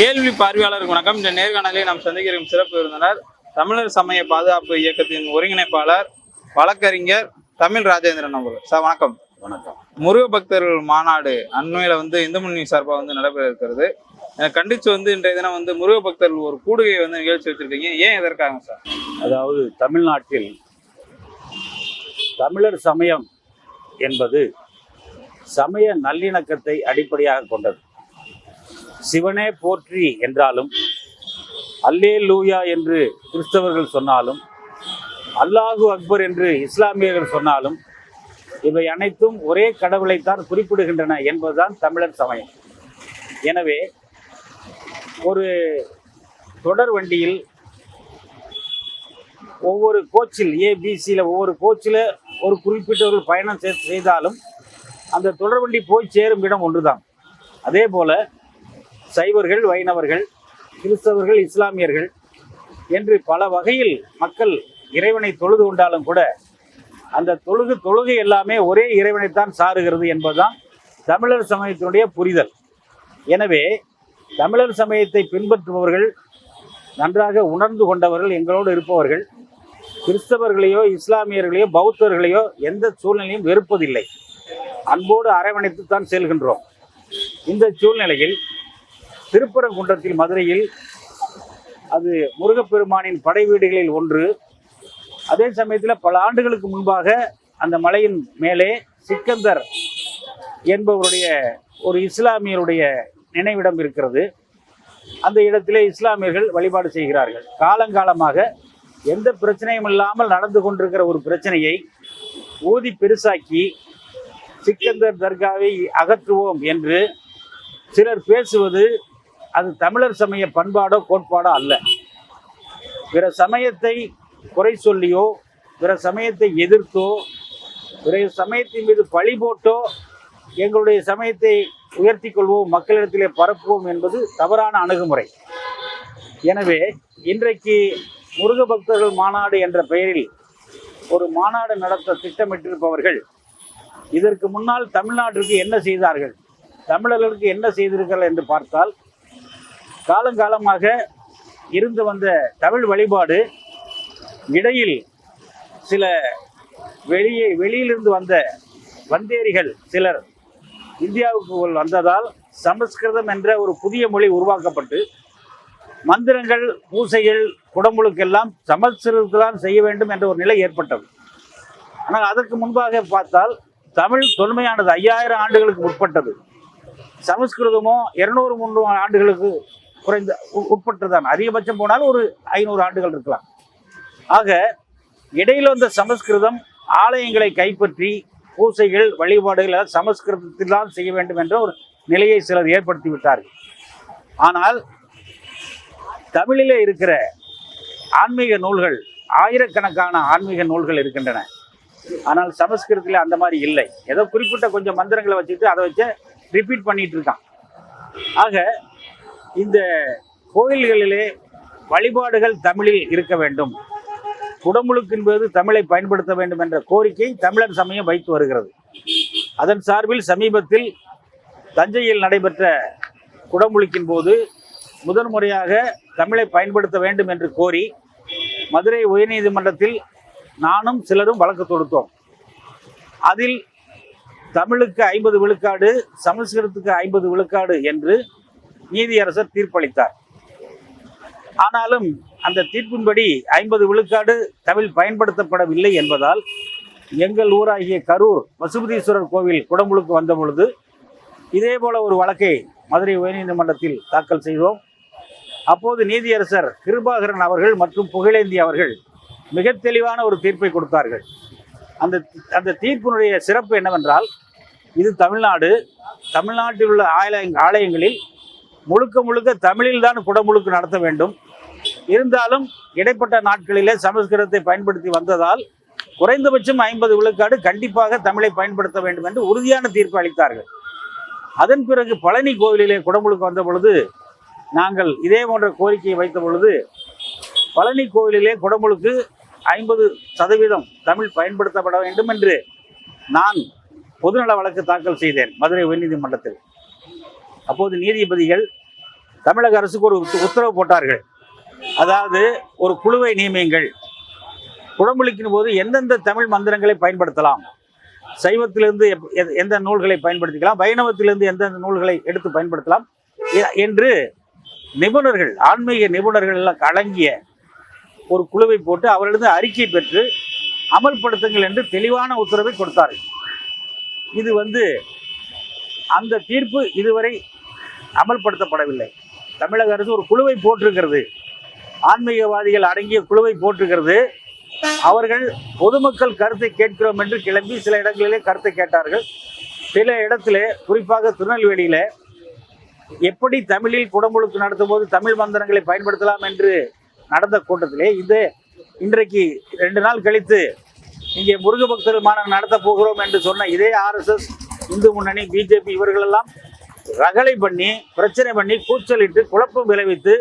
கேள்வி பார்வையாளருக்கு வணக்கம். இந்த நேர்காணலில் நாம் சந்திக்கிறோம் சிறப்பு விருந்தினர் தமிழர் சமய பாதுகாப்பு இயக்கத்தின் ஒருங்கிணைப்பாளர் வழக்கறிஞர் தமிழ் ராஜேந்திரன் அவர்கள். சார் வணக்கம். வணக்கம். முருக பக்தர்கள் மாநாடு அண்மையில வந்து இந்து முன்னணி சார்பாக வந்து நடைபெற இருக்கிறது. கண்டிச்சு வந்து இன்றைய தினம் வந்து முருக பக்தர்கள் ஒரு கூடுகை வந்து நிகழ்ச்சி வச்சிருக்கீங்க. ஏன் எதற்காக சார்? அதாவது தமிழ்நாட்டில் தமிழர் சமயம் என்பது சமய நல்லிணக்கத்தை அடிப்படையாக கொண்டது. சிவனே போற்றி என்றாலும் அல்லே லூயா என்று கிறிஸ்தவர்கள் சொன்னாலும் அல்லாஹு அக்பர் என்று இஸ்லாமியர்கள் சொன்னாலும் இவை அனைத்தும் ஒரே கடவுளைத்தான் குறிப்பிடுகின்றன என்பதுதான் தமிழர் சமயம். எனவே ஒரு தொடர் வண்டியில் ஒவ்வொரு கோச்சில் ஏபிசியில் ஒவ்வொரு கோச்சில் ஒரு குறிப்பிட்டவர்கள் பயணம் செய்தாலும் அந்த தொடர்வண்டி போய் சேரும் இடம் ஒன்றுதான். அதே போல் சைவர்கள் வைணவர்கள் கிறிஸ்தவர்கள் இஸ்லாமியர்கள் என்று பல வகையில் மக்கள் இறைவனை தொழுது கொண்டாலும் கூட அந்த தொழுகு தொழுகை எல்லாமே ஒரே இறைவனைத்தான் சாருகிறது என்பதுதான் தமிழர் சமயத்தினுடைய புரிதல். எனவே தமிழர் சமயத்தை பின்பற்றுபவர்கள் நன்றாக உணர்ந்து கொண்டவர்கள் எங்களோடு இருப்பவர்கள் கிறிஸ்தவர்களையோ இஸ்லாமியர்களையோ பௌத்தர்களையோ எந்த சூழ்நிலையும் வெறுப்பதில்லை. அன்போடு அரவணைத்து தான் செல்கின்றோம். இந்த சூழ்நிலையில் திருப்பரங்குன்றத்தில் மதுரையில் அது முருகப்பெருமானின் படை வீடுகளில் ஒன்று. அதே சமயத்தில் பல ஆண்டுகளுக்கு முன்பாக அந்த மலையின் மேலே சிக்கந்தர் என்பவருடைய ஒரு இஸ்லாமியருடைய நினைவிடம் இருக்கிறது. அந்த இடத்திலே இஸ்லாமியர்கள் வழிபாடு செய்கிறார்கள். காலங்காலமாக எந்த பிரச்சனையும் இல்லாமல் நடந்து கொண்டிருக்கிற ஒரு பிரச்சனையை ஊதி பெருசாக்கி சிக்கந்தர் தர்காவை அகற்றுவோம் என்று சிலர் பேசுவது அது தமிழர் சமய பண்பாடோ கோட்பாடோ அல்ல. பிற சமயத்தை குறை சொல்லியோ பிற சமயத்தை எதிர்த்தோ பிற சமயத்தின் மீது பழி போட்டோ எங்களுடைய சமயத்தை உயர்த்தி கொள்வோம் மக்களிடத்திலே பரப்புவோம் என்பது தவறான அணுகுமுறை. எனவே இன்றைக்கு முருக பக்தர்கள் மாநாடு என்ற பெயரில் ஒரு மாநாடு நடத்த திட்டமிட்டிருப்பவர்கள் இதற்கு முன்னால் தமிழ்நாட்டிற்கு என்ன செய்தார்கள் தமிழர்களுக்கு என்ன செய்தீர்கள் என்று பார்த்தால் காலங்காலமாக இருந்து வந்த தமிழ் வழிபாடு இடையில் சில வெளியே வெளியிலிருந்து வந்த வந்தேரிகள் சிலர் இந்தியாவுக்கு வந்ததால் சமஸ்கிருதம் என்ற ஒரு புதிய மொழி உருவாக்கப்பட்டு மந்திரங்கள் பூசைகள் குடமுழுக்கெல்லாம் சமஸ்கிருதத்தில் தான் செய்ய வேண்டும் என்ற ஒரு நிலை ஏற்பட்டது. ஆனால் அதற்கு முன்பாக பார்த்தால் தமிழ் தொன்மையானது ஐயாயிரம் ஆண்டுகளுக்கு உட்பட்டது சமஸ்கிருதமோ இருநூறு முந்நூறு ஆண்டுகளுக்கு குறைந்த உ- அதிகபட்சம் போனாலும் ஒரு ஐநூறு ஆண்டுகள் இருக்கலாம். ஆக இடையில் வந்த சமஸ்கிருதம் ஆலயங்களை கைப்பற்றி பூசைகள் வழிபாடுகள் எல்லாம் சமஸ்கிருதத்தில் தான் செய்ய வேண்டும் என்ற ஒரு நிலையை சிலர் ஏற்படுத்தி விட்டார்கள். ஆனால் தமிழிலே இருக்கிற ஆன்மீக நூல்கள் ஆயிரக்கணக்கான ஆன்மீக நூல்கள் இருக்கின்றன. ஆனால் சமஸ்கிருதத்தில் அந்த மாதிரி இல்லை. ஏதோ குறிப்பிட்ட கொஞ்சம் மந்திரங்களை வச்சுட்டு அதை வச்சு ரிப்பீட் பண்ணிட்டு இருக்கான். ஆக இந்த கோயில்களிலே வழிபாடுகள் தமிழில் இருக்க வேண்டும். குடமுழுக்கு என்பது தமிழை பயன்படுத்த வேண்டும் என்ற கோரிக்கை தமிழர் சமயம் வைத்து வருகிறது. அதன் சார்பில் சமீபத்தில் தஞ்சையில் நடைபெற்ற குடமுழுக்கின் போது முதன்முறையாக தமிழை பயன்படுத்த வேண்டும் என்று கோரி மதுரை உயர்நீதிமன்றத்தில் நானும் சிலரும் வழக்கு தொடுத்தோம். அதில் தமிழுக்கு ஐம்பது விழுக்காடு சமஸ்கிருதத்துக்கு ஐம்பது விழுக்காடு என்று நீதியரசர் தீர்ப்பளித்தார். ஆனாலும் அந்த தீர்ப்பின்படி ஐம்பது விழுக்காடு தமிழ் பயன்படுத்தப்படவில்லை என்பதால் எங்கள் ஊராகிய கரூர் பசுபதீஸ்வரர் கோவில் குடமுழுக்கு வந்த பொழுது இதே போல ஒரு வழக்கை மதுரை உயர்நீதிமன்றத்தில் தாக்கல் செய்தோம். அப்போது நீதியரசர் கிருபாகரன் அவர்கள் மற்றும் புகழேந்தி அவர்கள் மிக தெளிவான ஒரு தீர்ப்பை கொடுத்தார்கள். அந்த அந்த தீர்ப்பினுடைய சிறப்பு என்னவென்றால் இது தமிழ்நாடு. தமிழ்நாட்டில் உள்ள ஆலய ஆலயங்களில் முழுக்க முழுக்க தமிழில் தான் குடமுழுக்கு நடத்த வேண்டும். இருந்தாலும் இடைப்பட்ட நாட்களிலே சமஸ்கிருதத்தை பயன்படுத்தி வந்ததால் குறைந்தபட்சம் ஐம்பது விழுக்காடு கண்டிப்பாக தமிழை பயன்படுத்த வேண்டும் என்று உறுதியான தீர்ப்பு அளித்தார்கள். அதன் பிறகு பழனி கோவிலிலே குடமுழுக்கு வந்த பொழுது நாங்கள் இதே போன்ற கோரிக்கையை வைத்த பொழுது பழனி கோவிலிலே குடமுழுக்கு ஐம்பது சதவீதம் தமிழ் பயன்படுத்தப்பட வேண்டும் என்று நான் பொதுநல வழக்கு தாக்கல் செய்தேன் மதுரை உயர்நீதிமன்றத்தில். அப்போது நீதிபதிகள் தமிழக அரசுக்கு ஒரு உத்தரவு போட்டார்கள். அதாவது ஒரு குழுவை நியமியுங்கள். குடமுழுக்கின் போது எந்தெந்த தமிழ் மந்திரங்களை பயன்படுத்தலாம்? சைவத்திலிருந்து எப்- எந்த நூல்களை பயன்படுத்திக்கலாம்? வைணவத்திலிருந்து எந்தெந்த நூல்களை எடுத்து பயன்படுத்தலாம்? என்று நிபுணர்கள் ஆன்மீக நிபுணர்கள் எல்லாம் கலங்கிய ஒரு குழுவை போட்டு அவரிடம் அறிக்கை பெற்று அமல்படுத்துங்கள் என்று தெளிவான உத்தரவை கொடுத்தார்கள். இது வந்து அந்த தீர்ப்பு இதுவரை அமல்படுத்தப்படவில்லை. தமிழக அரசு ஒரு குழுவை போட்டிருக்கிறது. ஆன்மீகவாதிகள் அடங்கிய குழுவை போட்டிருக்கிறது. அவர்கள் பொதுமக்கள் கருத்தை கேட்கிறோம் என்று கிளம்பி சில இடங்களிலே கருத்தை கேட்டார்கள். சில இடத்துல குறிப்பாக திருநெல்வேலியில எப்படி தமிழில் குடமுழுக்கு நடத்தும் போது தமிழ் மந்திரங்களை பயன்படுத்தலாம் என்று நடந்த கூட்டத்திலே இது இன்றைக்கு ரெண்டு நாள் கழித்து இங்கே முருக பக்தர்கள் மாநாடு நடத்த போகிறோம் என்று சொன்ன இதே ஆர்எஸ்எஸ் இந்து முன்னணி பிஜேபி இவர்களெல்லாம் ரகளை பண்ணி பிரச்சனை பண்ணி கூச்சலிட்டு குழப்பம் விளைவித்து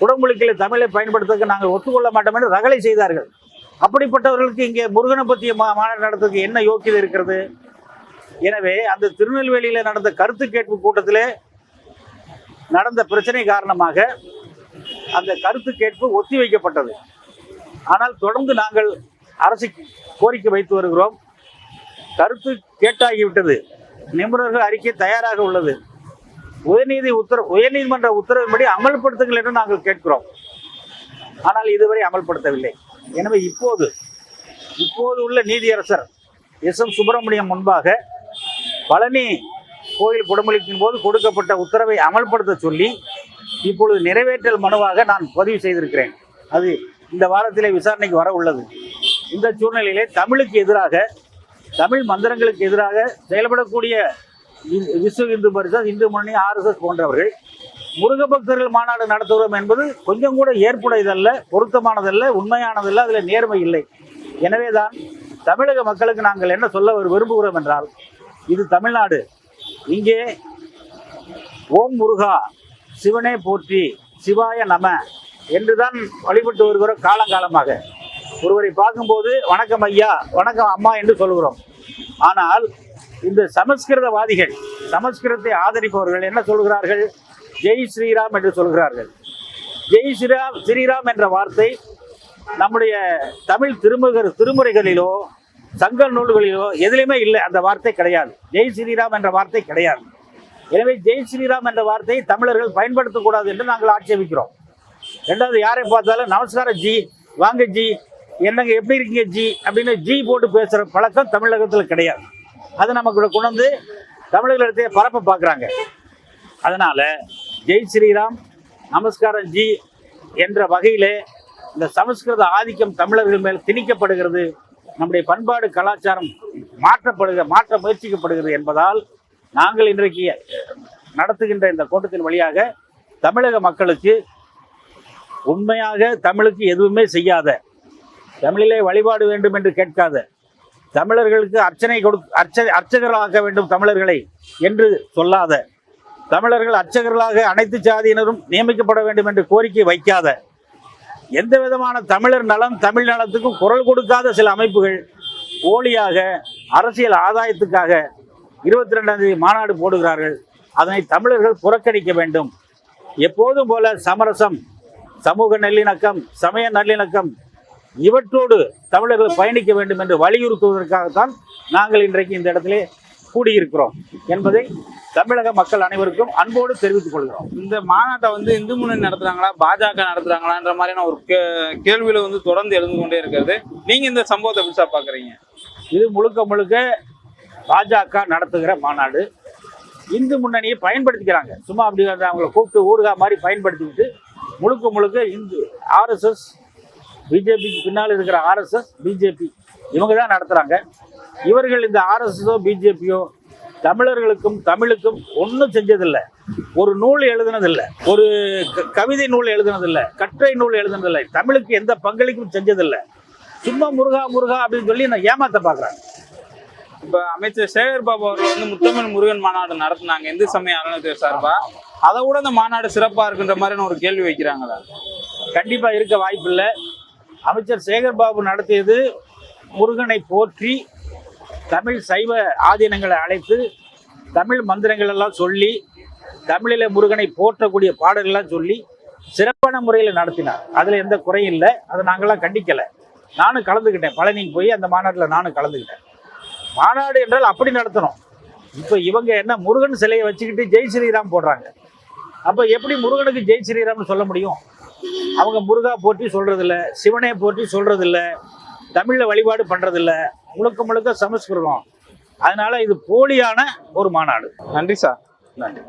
குடமுழுக்கில் தமிழை பயன்படுத்துவதற்கு நாங்கள் ஒத்துக்கொள்ள மாட்டோம் என்று ரகளை செய்தார்கள். அப்படிப்பட்டவர்களுக்கு இங்கே முருகனை பற்றிய மா மாநாடு நடத்துறதுக்கு என்ன யோக்கியதை இருக்கிறது? எனவே அந்த திருநெல்வேலியில் நடந்த கருத்து கேட்பு கூட்டத்திலே நடந்த பிரச்சனை காரணமாக அந்த கருத்து கேட்பு ஒத்தி வைக்கப்பட்டது. ஆனால் தொடர்ந்து நாங்கள் அரசு கோரிக்கை வைத்து வருகிறோம். கருத்து கேட்டாகிவிட்டது. நிபுணர்கள் அறிக்கை தயாராக உள்ளது. உயர்நீதி உத்தரவு உயர்நீதிமன்ற உத்தரவின்படி அமல்படுத்துங்கள் என்று நாங்கள் கேட்கிறோம். ஆனால் இதுவரை அமல்படுத்தவில்லை. எனவே இப்போது இப்போது உள்ள நீதியரசர் எஸ். எம். சுப்பிரமணியம் முன்பாக பழனி கோயில் குடமுழுக்கின் போது கொடுக்கப்பட்ட உத்தரவை அமல்படுத்த சொல்லி இப்பொழுது நிறைவேற்றல் மனுவாக நான் பதிவு செய்திருக்கிறேன். அது இந்த வாரத்திலே விசாரணைக்கு வர உள்ளது. இந்த சூழ்நிலையிலே தமிழுக்கு எதிராக தமிழ் மந்திரங்களுக்கு எதிராக செயல்படக்கூடிய விஸ்வ இந்து பரிஷத் இந்து முன்னணி ஆர்எஸ்எஸ் போன்றவர்கள் முருக பக்தர்கள் மாநாடு நடத்துகிறோம் என்பது கொஞ்சம் கூட ஏற்புடையதல்ல பொருத்தமானதல்ல உண்மையானதல்ல அதில் நேர்மை இல்லை. எனவேதான் தமிழக மக்களுக்கு நாங்கள் என்ன சொல்ல விரும்புகிறோம் என்றால் இது தமிழ்நாடு. இங்கே ஓம் முருகா சிவனே போற்றி சிவாய நம என்றுதான் வழிபட்டு வருகிறோம் காலங்காலமாக. ஒருவரை பார்க்கும்போது வணக்கம் ஐயா வணக்கம் அம்மா என்று சொல்கிறோம் ஆனால் இந்த சமஸ்கிருதவாதிகள் சமஸ்கிருதத்தை ஆதரிப்பவர்கள் என்ன சொல்கிறார்கள்? ஜெய் ஸ்ரீராம் என்று சொல்கிறார்கள். ஜெய் ஸ்ரீராம் ஸ்ரீராம் என்ற வார்த்தை நம்முடைய தமிழ் திருமுகர் திருமுறைகளிலோ சங்க நூல்களிலோ எதுலையுமே இல்லை. அந்த வார்த்தை கிடையாது. ஜெய் ஸ்ரீராம் என்ற வார்த்தை கிடையாது. எனவே ஜெய் ஸ்ரீராம் என்ற வார்த்தையை தமிழர்கள் பயன்படுத்தக்கூடாது என்று நாங்கள் ஆட்சேபிக்கிறோம். ரெண்டாவது யாரை பார்த்தாலும் நமஸ்காரம் ஜி வாங்க ஜி என்னங்க எப்படி இருக்கீங்க ஜி? அப்படின்னு ஜி போட்டு பேசுகிற பழக்கம் தமிழகத்தில் கிடையாது. அது நமக்கு கொண்டு வந்து தமிழர்களிடத்தை பரப்ப பார்க்குறாங்க அதனால் ஜெய் ஸ்ரீராம் நமஸ்காரம் ஜி என்ற வகையிலே இந்த சமஸ்கிருத ஆதிக்கம் தமிழர்கள் மேல் திணிக்கப்படுகிறது. நம்முடைய பண்பாடு கலாச்சாரம் மாற்றப்படுகிற மாற்ற முயற்சிக்கப்படுகிறது என்பதால் நாங்கள் இன்றைக்கு நடத்துகின்ற இந்த கூட்டத்தின் வழியாக தமிழக மக்களுக்கு உண்மையாக தமிழுக்கு எதுவுமே செய்யாத தமிழிலே வழிபாடு வேண்டும் என்று கேட்காத தமிழர்களுக்கு அர்ச்சனை கொடு அர்ச்ச அர்ச்சகர்களாக்க வேண்டும் தமிழர்களை என்று சொல்லாத தமிழர்கள் அர்ச்சகர்களாக அனைத்து சாதியினரும் நியமிக்கப்பட வேண்டும் என்று கோரிக்கை வைக்காத எந்த விதமான தமிழர் நலம் தமிழ் நலத்துக்கும் குரல் கொடுக்காத சில அமைப்புகள் போலியாக அரசியல் ஆதாயத்துக்காக இருபத்தி ரெண்டாம் தேதி மாநாடு போடுகிறார்கள். அதனை தமிழர்கள் புறக்கணிக்க வேண்டும். எப்போதும் போல சமரசம் சமூக நல்லிணக்கம் சமய நல்லிணக்கம் இவற்றோடு தமிழர்கள் பயணிக்க வேண்டும் என்று வலியுறுத்துவதற்காகத்தான் நாங்கள் இன்றைக்கு இந்த இடத்திலே கூடியிருக்கிறோம் என்பதை தமிழக மக்கள் அனைவருக்கும் அன்போடு தெரிவித்துக் கொள்கிறோம். இந்த மாநாட்டை வந்து இந்து முன்னணி நடத்துறாங்களா பாஜக நடத்துறாங்களான்ற மாதிரியான ஒரு கேள்வியில வந்து தொடர்ந்து எழுந்து கொண்டே இருக்கிறது. நீங்க இந்த சம்பவத்தை சார் பாக்குறீங்க இது முழுக்க முழுக்க பாஜக நடத்துகிற மாநாடு. இந்து முன்னணியை பயன்படுத்திக்கிறாங்க. சும்மா அப்படி அவங்கள கூப்பிட்டு ஊருகா மாதிரி பயன்படுத்திக்கிட்டு முழுக்க முழுக்க இந்து ஆர்எஸ்எஸ் பிஜேபிக்கு பின்னால் இருக்கிற ஆர்எஸ்எஸ் பிஜேபி. இவங்க தான் நடத்துகிறாங்க இவர்கள் இந்த ஆர்எஸ்எஸோ பிஜேபியோ தமிழர்களுக்கும் தமிழுக்கும் ஒன்றும் செஞ்சதில்லை. ஒரு நூல் எழுதுனதில்லை. ஒரு கவிதை நூல் எழுதுனதில்லை. கட்டுரை நூல் எழுதுனதில்லை. தமிழுக்கு எந்த பங்களிப்பும் செஞ்சதில்லை. சும்மா முருகா முருகா அப்படின்னு சொல்லி நான் ஏமாத்த பார்க்குறாங்க இப்ப அமைச்சர் சேகர் பாபு அவர்கள் வந்து முத்தமிழ் முருகன் மாநாடு நடத்துனாங்க. இந்து சமய அறநிலையத்துறை சார்பா? அதை விட இந்த மாநாடு சிறப்பா இருக்குன்ற மாதிரியான ஒரு கேள்வி வைக்கிறாங்களா? கண்டிப்பாக இருக்க வாய்ப்பில்லை. அமைச்சர் சேகர் பாபு நடத்தியது முருகனை போற்றி தமிழ் சைவ ஆதீனங்களை அழைத்து தமிழ் மந்திரங்கள் எல்லாம் சொல்லி தமிழில் முருகனை போற்றக்கூடிய பாடல்கள்லாம் சொல்லி சிறப்பான முறையில் நடத்தினார். அதில் எந்த குறையும் இல்லை. அதை நாங்கள்லாம் கண்டிக்கலை. நானும் கலந்துக்கிட்டேன். பழனிக்கு போய் அந்த மாநாட்டில் நானும் கலந்துக்கிட்டேன். மாநாடு என்றால் அப்படி நடத்தணும். இப்போ இவங்க என்ன முருகன் சிலையை வச்சுக்கிட்டு ஜெய் ஸ்ரீராம் போடுறாங்க. அப்போ எப்படி முருகனுக்கு ஜெய் ஸ்ரீராம்னு சொல்ல முடியும்? அவங்க முருகா போற்றி சொல்றதில்ல சிவனை போற்றி சொல்றதில்ல தமிழ்ல வழிபாடு பண்றதில்ல முழுக்க முழுக்க சமஸ்கிருதம். அதனால இது போலியான ஒரு மாநாடு. நன்றி சார். நன்றி.